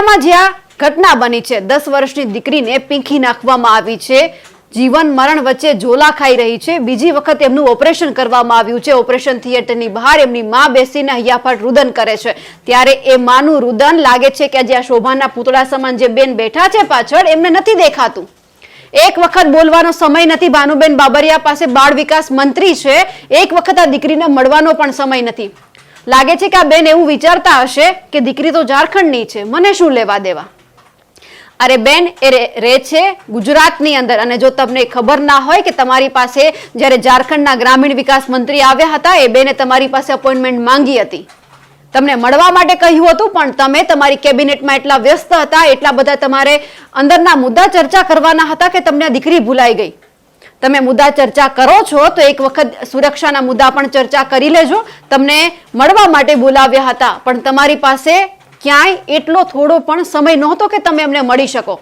વડોદરામાં જ્યાં ઘટના બની છે, દસ વર્ષની દીકરીને પીંખી નાખવામાં આવી છે. જીવન, મરણ વચ્ચે ઝોલા ખાઈ રહી છે. બીજી વખત એમનું ઓપરેશન કરવામાં આવ્યું છે. ઓપરેશન થિયેટરની બહાર એમની માં બેસીને હૈયાફાટ રુદન કરે છે. ત્યારે એ માનું રુદન લાગે છે કે જ્યાં શોભાના પૂતળા સમાન જે બેન બેઠા છે પાછળ, એમને નથી દેખાતું. એક વખત બોલવાનો સમય નથી. ભાનુબેન બાબરિયા પાસે બાળ વિકાસ મંત્રી છે. એક વખત આ દીકરીને મળવાનો પણ સમય નથી. લાગે છે કે આ બેન એવું વિચારતા હશે કે દીકરી તો ઝારખંડની છે. મને શું લેવા દેવા? અરે બેન, એ રહે છે ગુજરાતની અંદર અને જો તમને ખબર ના હોય કે તમારી પાસે જ્યારે ઝારખંડના ગ્રામીણ વિકાસ મંત્રી આવ્યા હતા, એ બેને તમારી પાસે અપોઇન્ટમેન્ટ માંગી હતી. તમને મળવા માટે કહ્યું હતું, પણ તમે તમારી કેબિનેટમાં એટલા વ્યસ્ત હતા, એટલા બધા તમારે અંદરના મુદ્દા ચર્ચા કરવાના હતા કે તમને આ દીકરી ભૂલાઈ ગઈ. તમે મુદ્દા ચર્ચા કરો છો, તો એક વખત સુરક્ષાના મુદ્દા પણ ચર્ચા કરી લેજો. તમને મળવા માટે બોલાવ્યા હતા, પણ તમારી પાસે ક્યાંય એટલો થોડો પણ સમય નહોતો કે તમે એમને મળી શકો.